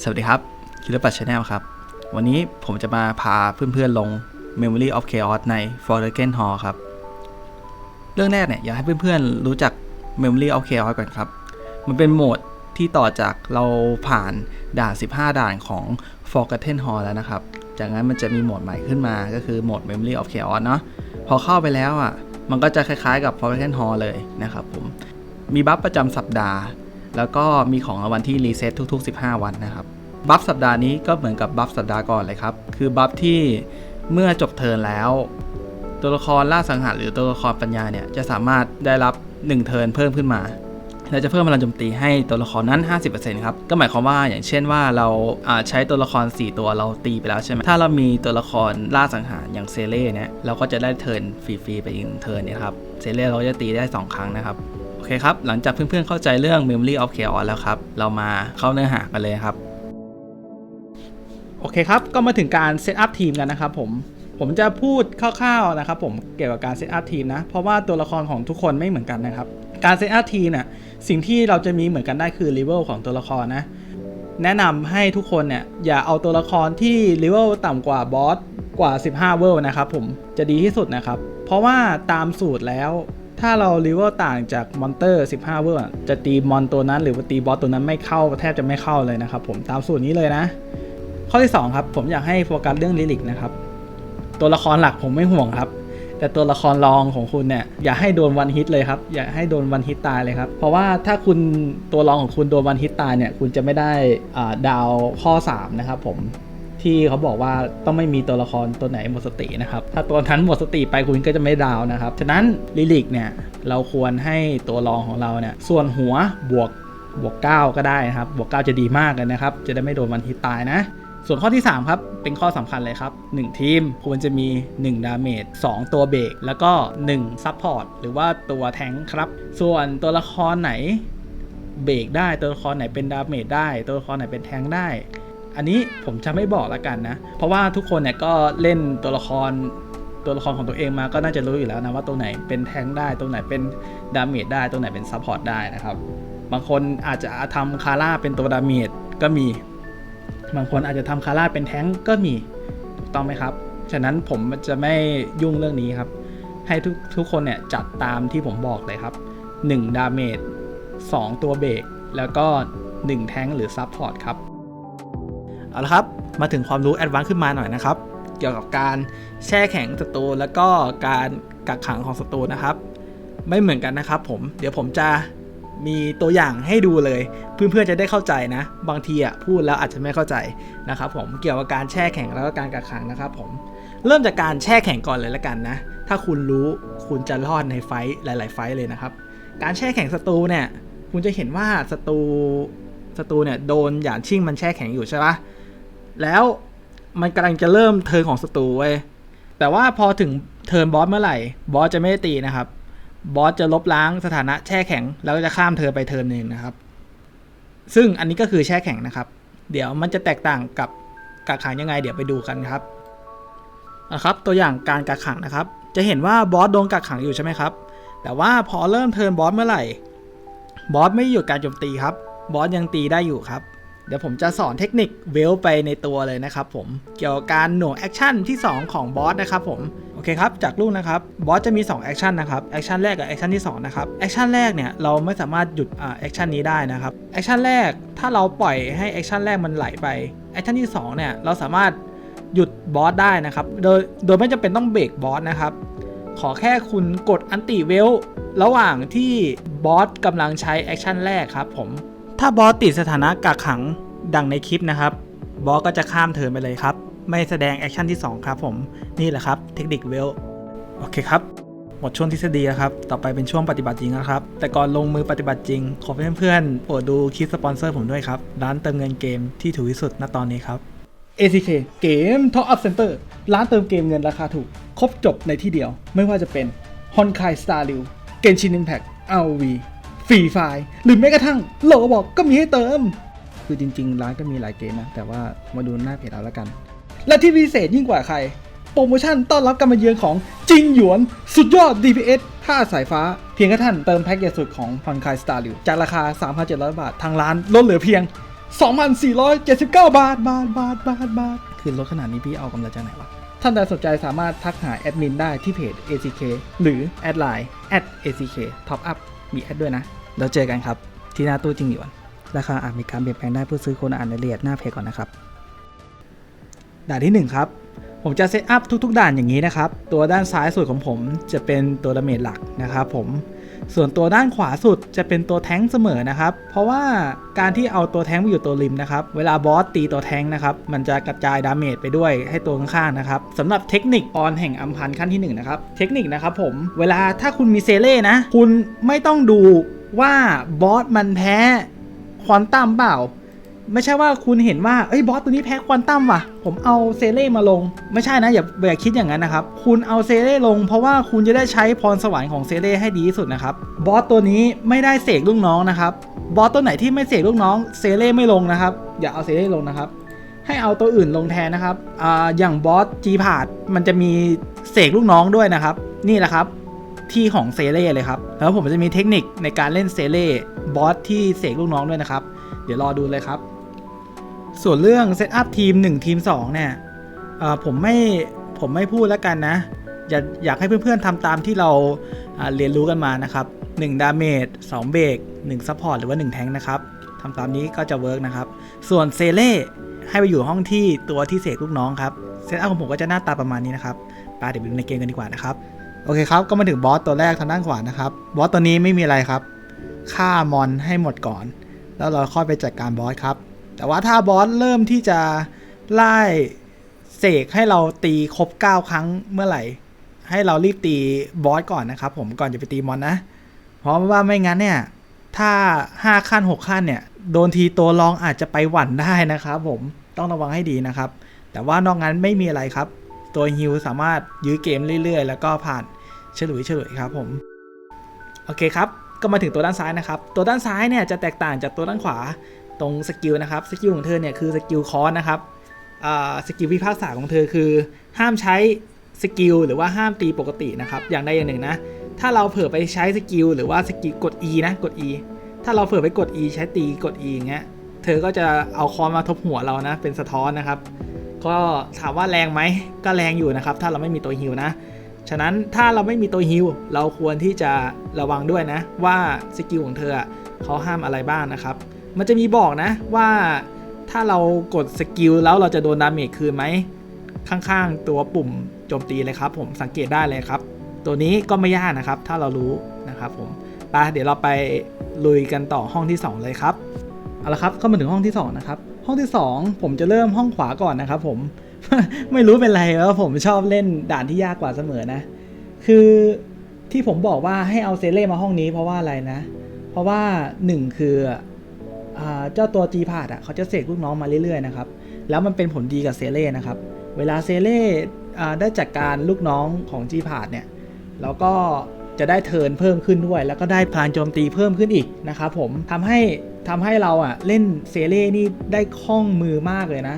สวัสดีครับคิลปัตชาแนลครับ วันนี้ผมจะมาพาเพื่อนๆลง Memory of Chaos ใน Forgotten Hall ครับ เรื่องแรกเนี่ยอยากให้เพื่อนๆรู้จัก Memory of Chaos ก่อนครับ มันเป็นโหมดที่ต่อจากเราผ่านด่าน 15 ด่านของ Forgotten Hall แล้วนะครับ จากนั้นมันจะมีโหมดใหม่ขึ้นมาก็คือโหมด Memory of Chaos เนาะพอเข้าไปแล้วอะมันก็จะคล้ายๆกับ Forgotten Hall เลยนะครับผมมีบัฟประจำสัปดาห์ แล้วก็มีของรางวัลที่รีเซ็ตทุก ๆ 15 วันนะครับ บัฟสัปดาห์นี้ก็เหมือนกับบัฟสัปดาห์ก่อนเลยครับ คือบัฟที่เมื่อจบเทิร์นแล้ว ตัวละครล่าสังหารหรือตัวละครปัญญาเนี่ยจะสามารถได้รับ 1 เทิร์นเพิ่มขึ้นมาและจะเพิ่มพลังโจมตีให้ตัวละครนั้น 50%ครับ ก็หมายความว่าอย่างเช่นว่าเราใช้ตัวละคร 4 ตัวเราตีไปแล้วใช่ไหม ถ้าเรามีตัวละครล่าสังหารอย่างเซเล่เนี่ย เราก็จะได้เทิร์นฟรีๆไปอีกเทิร์นเนะครับ เซเล่เราจะตีได้ 2 ครั้งนะครับ อเคครับ หลังจากเพื่อนๆเข้าใจเรื่อง Memory of Chaos แล้วครับ เรามาเข้าเนื้อหากันเลยครับ โอเคครับ ก็มาถึงการเซตอัพทีมกันนะครับผมผมจะพูดคร่าวๆนะครับผมเกี่ยวกับการเซตอัพทีมนะ เพราะว่าตัวละครของทุกคนไม่เหมือนกันนะครับ การเซตอัพทีมเนี่ยสิ่งที่เราจะมีเหมือนกันได้คือเลเวลของตัวละครนะแนะนำให้ทุกคนเนี่ยอย่าเอาตัวละครที่เลเวลต่ำกว่าบอสกว่า 15 เวลนะครับผมจะดีที่สุดนะครับ เพราะว่าตามสูตรแล้ว ถ้าเราเลเวลต่างจากมอนเตอร์ 15 เวลอะจะตีมอนตัวนั้น หรือว่าตีบอสตัวนั้นไม่เข้าแทบจะไม่เข้าเลยนะครับผมตามสูตรนี้เลยนะ ข้อที่ 2 ครับ ผมอยากให้โฟกัสเรื่องลิลิกนะครับ ตัวละครหลักผมไม่ห่วงครับ แต่ตัวละครรองของคุณเนี่ยอย่าให้โดนวันฮิตเลยครับ อย่าให้โดนวันฮิตตายเลยครับ เพราะว่าถ้าคุณตัวรองของคุณโดนวันฮิตตายเนี่ยคุณจะไม่ได้ดาวข้อ 3 นะครับผม ที่เขาบอกว่าต้องไม่มีตัวละครตัวไหนหมดสตินะครับ ถ้าตัวนั้นหมดสติไปคุณก็จะไม่ดาวนะครับ ฉะนั้นลิลิกเนี่ยเราควรให้ตัวรองของเราเนี่ยส่วนหัวบวกบวก 9 ก็ได้นะครับ บวก 9 จะดีมากเลยนะครับ จะได้ไม่โดนวันฮิตตายนะ ส่วนข้อที่ 3 ครับ เป็นข้อสำคัญเลยครับ 1 ทีมควรจะมี 1 ดาเมจ 2 ตัวเบรก แล้วก็ 1 ซับพอร์ต หรือว่าตัวแทงครับ ส่วนตัวละครไหนเบรกได้ ตัวละครไหนเป็นดาเมจได้ ตัวละครไหนเป็นแทงได้ อันนี้ผมจะไม่บอกแล้วกันนะ เพราะว่าทุกคนเนี่ยก็เล่นตัวละครตัวละครของตัวเองมาก็น่าจะรู้อยู่แล้วนะว่าตัวไหนเป็นแทงค์ได้ตัวไหนเป็นดาเมจได้ตัวไหนเป็นซัพพอร์ตได้นะครับ บางคนอาจจะทำคาร่าเป็นตัวดาเมจก็มี บางคนอาจจะทำคาร่าเป็นแทงก็มีถูกต้องไหมครับ ฉะนั้นผมจะไม่ยุ่งเรื่องนี้ครับ ให้ทุกทุกคนเนี่ยจัดตามที่ผมบอกเลยครับ 1 ดาเมจ2ตัวเบรกแล้วก็ 1 แทงหรือซับพอร์ตครับ เอาละครับ มาถึงความรู้แอดวานซ์ขึ้นมาหน่อยนะครับ เกี่ยวกับการแช่แข็งศัตรูแล้วก็การกักขังของศัตรูนะครับ ไม่เหมือนกันนะครับผม เดี๋ยวผมจะมีตัวอย่างให้ดูเลย เพื่อนๆจะได้เข้าใจนะ บางทีอะพูดแล้วอาจจะไม่เข้าใจนะครับผมเกี่ยวกับการแช่แข็งแล้วก็การกักขังนะครับผมเริ่มจากการแช่แข็งก่อนเลยละกันนะ ถ้าคุณรู้คุณจะรอดในไฟท์หลาย ๆ ไฟท์เลยนะครับ การแช่แข็งศัตรูเนี่ย คุณจะเห็นว่าศัตรูศัตรูเนี่ยโดนหยานชิ่งมันแช่แข็งอยู่ใช่ปะ แล้วมันกำลังจะเริ่มเทิร์นของศัตรูเว้ยแต่ว่าพอถึงเทิร์นบอสเมื่อไหร่บอสจะไม่ได้ตีนะครับบอสจะลบล้างสถานะแช่แข็ง แล้วก็จะข้ามเธอไปเทิร์นหนึ่งนะครับ ซึ่งอันนี้ก็คือแช่แข็งนะครับ เดี๋ยวมันจะแตกต่างกับกักขังยังไง เดี๋ยวไปดูกันครับนะครับ ตัวอย่างการกักขังนะครับ จะเห็นว่าบอสโดนกักขังอยู่ใช่ไหมครับ แต่ว่าพอเริ่มเทิร์นบอสเมื่อไหร่ บอสไม่หยุดการโจมตีครับ บอสยังตีได้อยู่ครับ เดี๋ยวผมจะสอนเทคนิคเวลไปในตัวเลยนะครับผม เกี่ยวกับการหน่วงแอคชั่นที่ 2 ของบอสนะครับผม โอเคครับ จากรูปนะครับ บอสจะมี2แอคชั่นนะครับ แอคชั่นแรกกับแอคชั่นที่2นะครับ แอคชั่นแรกเนี่ยเราไม่สามารถหยุดแอคชั่นนี้ได้นะครับ แอคชั่นแรกถ้าเราปล่อยให้แอคชั่นแรกมันไหลไป แอคชั่นที่2เนี่ยเราสามารถหยุดบอสได้นะครับ โดยโดยไม่จำเป็นต้องเบรกบอสนะครับ ขอแค่คุณกดอันติเวลระหว่างที่บอสกำลังใช้แอคชั่นแรกครับผม ถ้าบอสติดสถานะกักขังดังในคลิปนะครับ บอสก็จะข้ามเทินไปเลยครับ ไม่แสดงแอคชั่นที่ 2 ครับผม นี่แหละครับเทคนิคเวล โอเคครับ หมดช่วงทฤษฎีแล้วครับ ต่อไปเป็นช่วงปฏิบัติจริงแล้วครับ แต่ก่อนลงมือปฏิบัติจริง ขอเพื่อนๆโปรดดูคลิปสปอนเซอร์ผมด้วยครับ ร้านเติมเงินเกมที่ถูกที่สุดณตอนนี้ครับ ATK เกม Top Up Center ร้านเติมเกมเงินราคาถูก ครบจบในที่เดียว ไม่ว่าจะเป็น h o n k a i Star r e w Genshin Impact ROV ฟรีไฟล์หรือแม้กระทั่งโลบอกก็มีให้เติม คือจริง ๆ ร้านก็มีหลายเกมนะ แต่ว่ามาดูหน้าเพจเอาและกัน และที่พิเศษยิ่งกว่าใคร โปรโมชั่นต้อนรับการมาเยือนของจิงหยวน สุดยอด DPS 5สายฟ้า เพียงแค่ท่านเติมแพ็กเกจสุดของ h o n k a i Star r e w จากราคา 3,700 บาททางร้านลดเหลือเพียง 2,479 บาทบาทบาทบาทบาทคือลดขนาดนี้พี่เอากำไรจากไหนวะท่านใดสนใจสามารถทักหาแอดมินได้ที่เพจ ACK หรือแอดไลน์ @ACK Top Up มีแอดด้วยนะ เราเจอกันครับ ที่หน้าตู้จริงหยวนราคาอาจมีการเปลี่ยนแปลงได้ผู้ซื้อควรอ่านรายละเอียดหน้าเพจก่อนนะครับ ด่านที่ 1 ครับ ผมจะเซตอัพทุก ๆ ด่านอย่างนี้นะครับ ตัวด้านซ้ายสุดของผมจะเป็นตัวดาเมจหลักนะครับผม ส่วนตัวด้านขวาสุดจะเป็นตัวแท้งเสมอนะครับ เพราะว่าการที่เอาตัวแท้งไปอยู่ตัวริมนะครับ เวลาบอสตีตัวแท้งนะครับ มันจะกระจายดาเมจไปด้วยให้ตัวข้างๆนะครับสำหรับเทคนิคออนแห่งอัมพันขั้นที่หนึ่งนะครับ เทคนิคนะครับผม เวลาถ้าคุณมีเซเล่นะ คุณไม่ต้องดูว่าบอสมันแพ้ควอนตัมเปล่า ไม่ใช่ว่าคุณเห็นว่าเอ้ยบอสตัวนี้แพ้ควอนตัมว่ะ ผมเอาเซเล่มาลง ไม่ใช่นะ อย่าอย่าคิดอย่างนั้นนะครับ คุณเอาเซเล่ลง เพราะว่าคุณจะได้ใช้พรสวรรค์ของเซเล่ให้ดีที่สุดนะครับบอสตัวนี้ไม่ได้เสกลูกน้องนะครับบอสตัวไหนที่ไม่เสกลูกน้องเซเล่ไม่ลงนะครับ อย่าเอาเซเล่ลงนะครับ ให้เอาตัวอื่นลงแทนนะครับอ่าอย่างบอสจีพาดมันจะมีเสกลูกน้องด้วยนะครับ นี่แหละครับที่ของเซเล่เลยครับแล้วผมจะมีเทคนิคในการเล่นเซเล่บอสที่เสกลูกน้องด้วยนะครับ เดี๋ยวรอดูเลยครับ ส่วนเรื่องเซตอัพทีม 1 ทีม 2 เนี่ยผมไม่ผมไม่พูดแล้วกันนะ อยากอยากให้เพื่อนๆทำตามที่เราอ่าเรียนรู้กันมานะครับ1ดาเมจ2เบรก1ซัพพอร์ตหรือว่า 1 แทงค์นะครับทำตามนี้ก็จะเวิร์กนะครับ ส่วนเซเล่ให้ไปอยู่ห้องที่ตัวที่เสกลูกน้องครับ เซตอัพของผมก็จะหน้าตาประมาณนี้นะครับไปเดี๋ยวไปดูในเกมกันดีกว่านะครับ โอเคครับ ก็มาถึงบอสตัวแรกทางด้านขวานะครับ บอสตัวนี้ไม่มีอะไรครับ ฆ่ามอนให้หมดก่อน แล้วเราค่อยไปจัดการบอสครับ แต่ว่าถ้าบอสเริ่มที่จะไล่เสกให้เราตีครบ 9 ครั้งเมื่อไหร่ ให้เรารีบตีบอสก่อนนะครับผมก่อนจะไปตีมอนนะ เพราะว่าไม่งั้นเนี่ย ถ้า 5 ขั้น 6 ขั้นเนี่ย โดนทีตัวรองอาจจะไปหวั่นได้นะครับผมต้องระวังให้ดีนะครับ แต่ว่านอกนั้นไม่มีอะไรครับ ตัวฮิวสามารถยื้อเกมเรื่อยๆ แล้วก็ผ่านเฉลุยเฉลุยครับผมโอเคครับก็มาถึงตัวด้านซ้ายนะครับ ตัวด้านซ้ายเนี่ยจะแตกต่างจากตัวด้านขวา ตรงสกิลนะครับสกิลของเธอเนี่ยคือสกิลคอนนะครับสกิลพิพากษาของเธอคือ ห้ามใช้สกิลหรือว่าห้ามตีปกตินะครับ อย่างใดอย่างหนึ่งนะ ถ้าเราเผลอไปใช้สกิลหรือว่าสกิลกด E นะกด E ถ้าเราเผลอไปกด E ใช้ตีกด E อย่างเงี้ยเธอก็จะเอาคอนมาทบหัวเรานะเป็นสะท้อนนะครับ ก็ถามว่าแรงไหมก็แรงอยู่นะครับ ถ้าเราไม่มีตัวฮิวนะฉะนั้นถ้าเราไม่มีตัวฮิลเราควรที่จะระวังด้วยนะ ว่าสกิลของเธอเขาห้ามอะไรบ้างนะครับ มันจะมีบอกนะว่าถ้าเรากดสกิลแล้วเราจะโดนดาเมจคืนไหม ข้างๆตัวปุ่มโจมตีเลยครับ ผมสังเกตได้เลยครับ ตัวนี้ก็ไม่ยากนะครับ ถ้าเรารู้นะครับผมไปเดี๋ยวเราไปลุยกันต่อห้องที่ 2 เลยครับเอาละครับก็มาถึงห้องที่2นะครับห้องที่ 2 ผมจะเริ่มห้องขวาก่อนนะครับ ผมไม่รู้เป็นไรแล้วผมชอบเล่นด่านที่ยากกว่าเสมอนะ คือที่ผมบอกว่าให้เอาเซเล่มาห้องนี้เพราะว่าอะไรนะ เพราะว่าหนึ่งคือ เจ้าตัวจีพาดอะเขาจะเสกลูกน้องมาเรื่อยๆนะครับ แล้วมันเป็นผลดีกับเซเล่นะครับ เวลาเซเล่ได้จัดการลูกน้องของจีพาดเนี่ย แล้วก็จะได้เทิร์นเพิ่มขึ้นด้วย แล้วก็ได้พลังโจมตีเพิ่มขึ้นอีกนะครับผมทำให้ทำให้เราอะเล่นเซเล่นี่ได้คล่องมือมากเลยนะ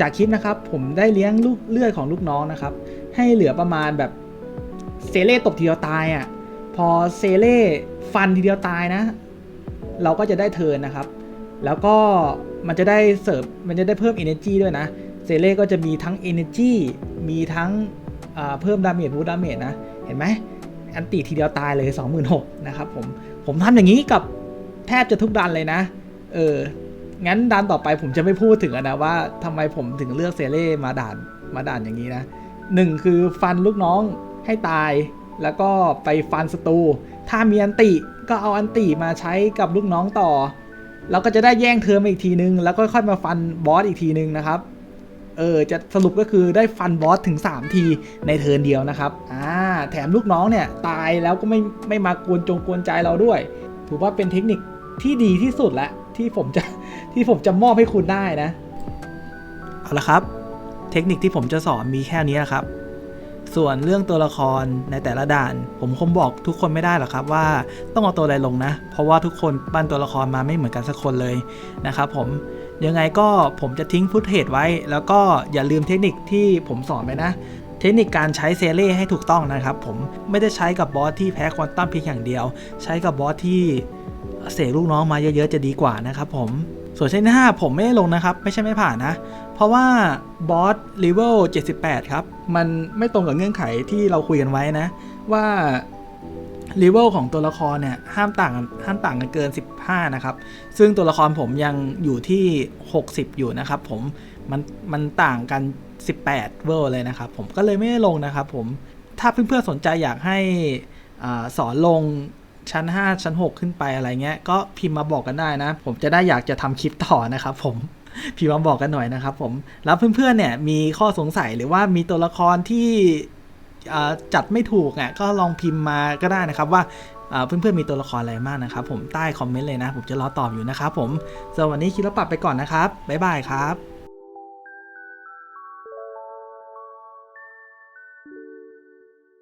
จากคลิปนะครับผมได้เลี้ยงลูกเลือดของลูกน้องนะครับ ให้เหลือประมาณแบบเซเล่ตบทีเดียวตายอะ พอเซเล่ฟันทีเดียวตายนะ เราก็จะได้เทิร์นนะครับ แล้วก็มันจะได้เสิร์ฟมันจะได้เพิ่ม energy ด้วยนะ เซเล่ก็จะมีทั้ง energy มีทั้งเพิ่มดาเมจบูดาเมจนะ เห็นไหมอันตีทีเดียวตายเลย 26,000นะครับผม ผมทำอย่างนี้กับแทบจะทุกดันเลยนะ เออ งั้นดันต่อไปผมจะไม่พูดถึงนะว่าทำไมผมถึงเลือกเซเล่มาด่านมาด่านอย่างนี้นะหนึ่งคือฟันลูกน้องให้ตาย แล้วก็ไปฟันศัตรู ถ้ามีอันติก็เอาอันติมาใช้กับลูกน้องต่อ เราก็จะได้แย่งเทอมาอีกทีนึง แล้วก็ค่อยมาฟันบอสอีกทีนึงนะครับ เออ จะสรุปก็คือได้ฟันบอสถึง 3 ทีในเทิร์นเดียวนะครับ อ่า แถมลูกน้องเนี่ย ตายแล้วก็ไม่ไม่มากวนจงกวนใจเราด้วย ถือว่าเป็นเทคนิคที่ดีที่สุดละที่ผมจะที่ผมจะมอบให้คุณได้นะ เอาละครับ เทคนิคที่ผมจะสอนมีแค่นี้นะครับ ส่วนเรื่องตัวละครในแต่ละด่าน ผมคงบอกทุกคนไม่ได้หรอกครับว่าต้องเอาตัวอะไรลงนะ เพราะว่าทุกคนปั้นตัวละครมาไม่เหมือนกันสักคนเลยนะครับผมยังไงก็ผมจะทิ้งฟุตเทจไว้ แล้วก็อย่าลืมเทคนิคที่ผมสอนไปนะ เทคนิคการใช้เซเล่ให้ถูกต้องนะครับผมไม่ได้ใช้กับบอสที่แพ้ควอนตัมเพียงอย่างเดียว ใช้กับบอสที่เสกลูกน้องมาเยอะๆจะดีกว่านะครับผม ส่วนชั้น5ผมไม่ได้ลงนะครับ ไม่ใช่ไม่ผ่านนะ เพราะว่าบอสเลเวล78 ครับ มันไม่ตรงกับเงื่อนไขที่เราคุยกันไว้นะ ว่าเลเวลของตัวละครเนี่ยห้ามต่างห้ามต่างกันเกิน 15 นะครับ ซึ่งตัวละครผมยังอยู่ที่ 60 อยู่นะครับผมมันมันต่างกัน 18 เวลเลยนะครับ ผมก็เลยไม่ได้ลงนะครับผมถ้าเพื่อนๆสนใจอยากให้อสอนลง ชั้น 5 ชั้น 6 ขึ้นไปอะไรเงี้ย ก็พิมพ์มาบอกกันได้นะ ผมจะได้อยากจะทำคลิปต่อนะครับผมพิมพ์มาบอกกันหน่อยนะครับผม แล้วเพื่อนๆเนี่ยมีข้อสงสัยหรือว่ามีตัวละครที่จัดไม่ถูกอะก็ลองพิมพ์มาก็ได้นะครับว่าอ่าเพื่อนๆมีตัวละครอะไรมากนะครับผมใต้คอมเมนต์เลยนะ ผมจะรอตอบอยู่นะครับผมสำหรับวันนี้คิดแล้วปรับไปก่อนนะครับบ๊ายบายครับ